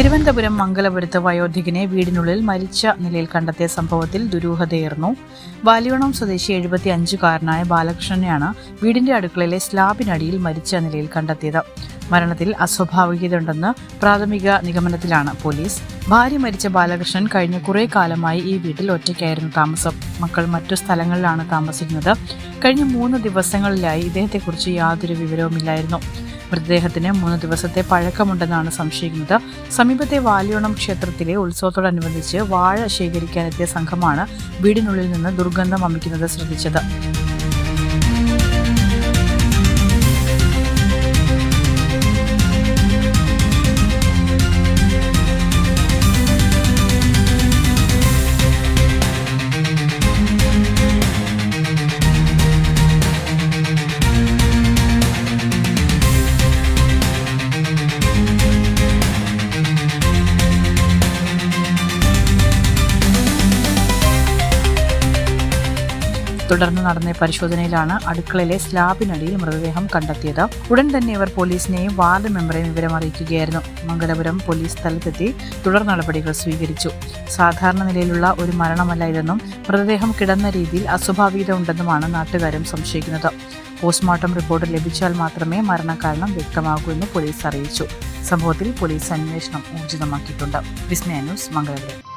തിരുവനന്തപുരം മംഗലപുരത്ത് വയോധികനെ വീടിനുള്ളിൽ മരിച്ച നിലയിൽ കണ്ടെത്തിയ സംഭവത്തിൽ ദുരൂഹതയേർന്നു വാലിയോണം സ്വദേശി എഴുപത്തി അഞ്ചുകാരനായ ബാലകൃഷ്ണനെയാണ് വീടിന്റെ അടുക്കളയിലെ സ്ലാബിനടിയിൽ മരിച്ച നിലയിൽ കണ്ടെത്തിയത്. മരണത്തിൽ അസ്വാഭാവികതയുണ്ടെന്ന് പ്രാഥമിക നിഗമനത്തിലാണ് പോലീസ്. ഭാര്യ മരിച്ച ബാലകൃഷ്ണൻ കഴിഞ്ഞ കുറേ കാലമായി ഈ വീട്ടിൽ ഒറ്റയ്ക്കായിരുന്നു താമസം. മക്കൾ മറ്റു സ്ഥലങ്ങളിലാണ് താമസിക്കുന്നത്. കഴിഞ്ഞ മൂന്ന് ദിവസങ്ങളിലായി ഇദ്ദേഹത്തെക്കുറിച്ച് യാതൊരു വിവരവുമില്ലായിരുന്നു. മൃതദേഹത്തിന് മൂന്ന് ദിവസത്തെ പഴക്കമുണ്ടെന്നാണ് സംശയിക്കുന്നത്. സമീപത്തെ വാലിയോണം ക്ഷേത്രത്തിലെ ഉത്സവത്തോടനുബന്ധിച്ച് വാഴ ശേഖരിക്കാനെത്തിയ സംഘമാണ് വീടിനുള്ളിൽ നിന്ന് ദുർഗന്ധം വമിക്കുന്നത് ശ്രദ്ധിച്ചത്. തുടർന്ന് നടന്ന പരിശോധനയിലാണ് അടുക്കളയിലെ സ്ലാബിനടിയിൽ മൃതദേഹം കണ്ടെത്തിയത്. ഉടൻ തന്നെ ഇവർ പോലീസിനെയും വാർഡ് മെമ്പറെയും വിവരം അറിയിക്കുകയായിരുന്നു. മംഗലപുരം പോലീസ് സ്ഥലത്തെത്തി തുടർ നടപടികൾ സ്വീകരിച്ചു. സാധാരണ നിലയിലുള്ള ഒരു മരണമല്ല ഇതെന്നും മൃതദേഹം കിടന്ന രീതിയിൽ അസ്വാഭാവികത ഉണ്ടെന്നുമാണ് നാട്ടുകാരും സംശയിക്കുന്നത്. പോസ്റ്റ്മോർട്ടം റിപ്പോർട്ട് ലഭിച്ചാൽ മാത്രമേ മരണകാരണം വ്യക്തമാകൂ എന്ന് പോലീസ് അറിയിച്ചു. സംഭവത്തിൽ പോലീസ് അന്വേഷണം ഊർജിതമാക്കിയിട്ടുണ്ട്. വിസ്മയ ന്യൂസ് മംഗലപുരം.